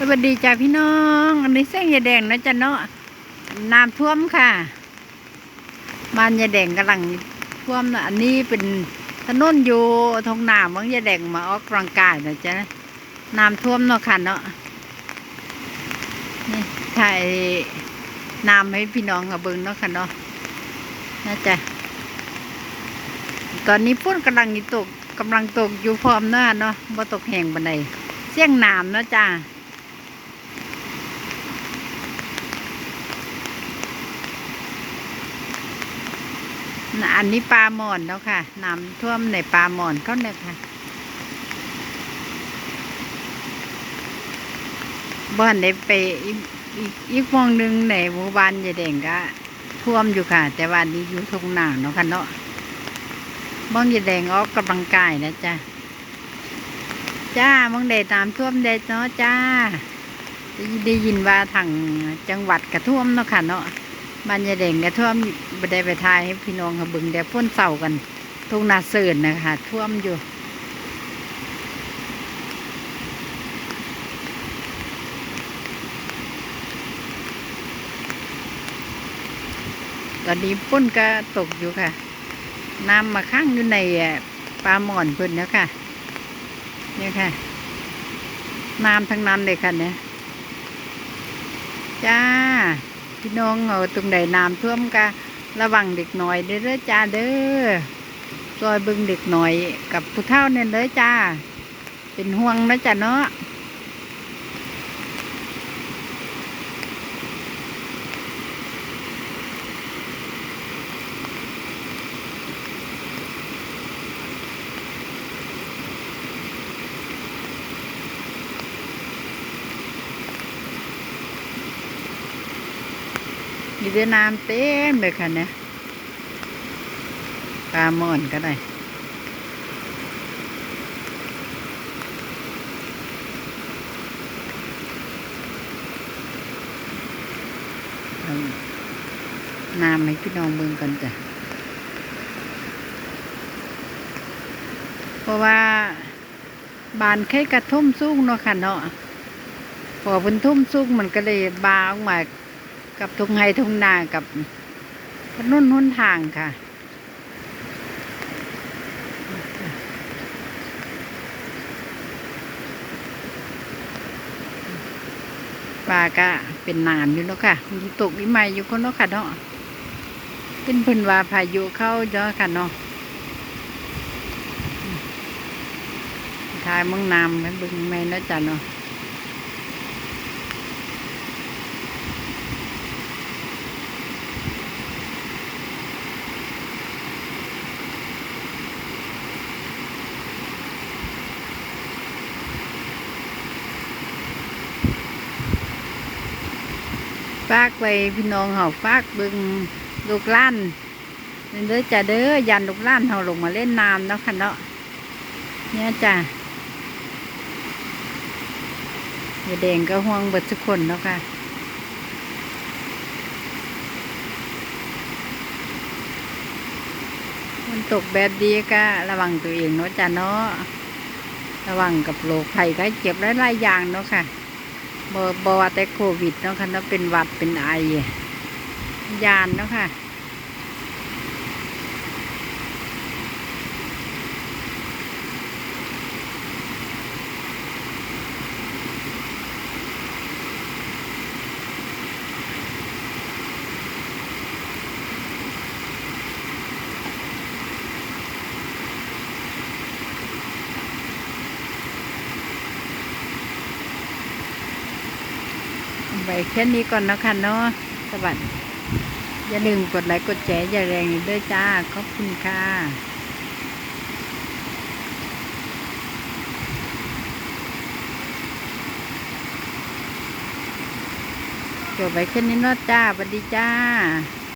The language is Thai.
สวัสดีจ้าพี่น้อง อันนี้เส้นยาแดงนะจ๊ะเนาะน้ำท่วมค่ะบ้านยาแดงกำลังท่วมนะอันนี้เป็นถนนอยู่ทงน้ำมังยาแดงมาออกกลังกายนะจ๊ะน้ำท่วมเนาะค่ะเนาะนี่ถ่ายน้ำให้พี่น้องกับเบิ้งเนาะค่ะเนาะนะจ๊ะตอนนี้ฝนกำลังตกกำลังตกอยู่พร้อมเนาะเนาะบ่าตกแห้งบันไดเสียงน้ำเนาะจ้า อันนี้ปลาหมอนแล้วค่ะ น้ำท่วมในปลาหมอนเขาเนี่ยค่ะบ้านได้ไปอีกอีกอีกมองหนึ่งในหมู่บ้านยายแดงก็ท่วมอยู่ค่ะ แต่ว่านี้อยู่ทุ่งนาเนาะค่ะเนาะบ้องยายแดงออกกำลังกายนะจ้าจ้ามองได้น้ำท่วมได้เนาะจ้าได้ยินว่าทางจังหวัดกระท่วมเนาะค่ะเนาะ บ้านยายแดงก็ท่วมบ่ได้ไปทายให้พี่น้องเขาบึงแต่พ่นเสากันทุ่งนาเสิร์นนะคะท่วมอยู่ตอนนี้พ่นก็ตกอยู่ค่ะ น้ำมาข้างอยู่ในปลาหมอนเพิ่นแล้วค่ะเนี่ยค่ะ น้ำทั้งนั้นเลยค่ะเนี่ยจ้า พี่น้องเอาตรงใดน้ำท่วมกะระวังเด็กหน่อยเด้อจ้าเด้อซอยบึงเด็กหน่อยกับผู้เฒ่าเนี่ยเลยจ้า เป็นห่วงนะจ้ะเนาะ มีแต่น้ำเต็มเลยค่ะเนี่ยปลาหมอนก็ได้เอาน้ำให้พี่น้องเบิ่งกันจ้ะ เพราะว่าบานไข่กระทุ่มสูงเนาะค่ะเนาะพอเป็นทุ่มสูงมันก็เลยบาออกมา กับทุ่งไฮทุ่งนากับถนนหนทางค่ะ ปลาก็เป็นนานอยู่เนาะค่ะมีตกอีใหม่อยู่คนเนาะค่ะเนาะเป็นพิ่นว่าพายุเข้าเยอะค่ะเนาะทายมึงน้ำมันบึงแม่นเนาะจ้ะเนาะ ฝากไปพี่น้องเฮาฝากเบึงลูกล้านเด้อจ้ะเด้อยันลูกล้านเฮาลงมาเล่นน้ำเนาะค่ะเนาะเนี่ยจ้ะยาแดงก็ห่วงเบิดทุกคนเนาะค่ะมันตกแบบดีก็ระวังตัวเองเนาะจ้ะเนาะระวังกับโรคภัยไข้เจ็บหลายๆอย่างเนาะค่ะ บอบว่าแต่โควิดเนาะค่ะเนาะเป็นหวัดเป็นไอยานเนาะค่ะ ไปแค่นี้ก่อนนะคะเนาะสวัสดีอย่าลืมกดไลค์กดแชร์อย่าแรงด้วยจ้า ขอบคุณค่ะจบไปแค่นี้เนาะจ้าสวัสดีจ้า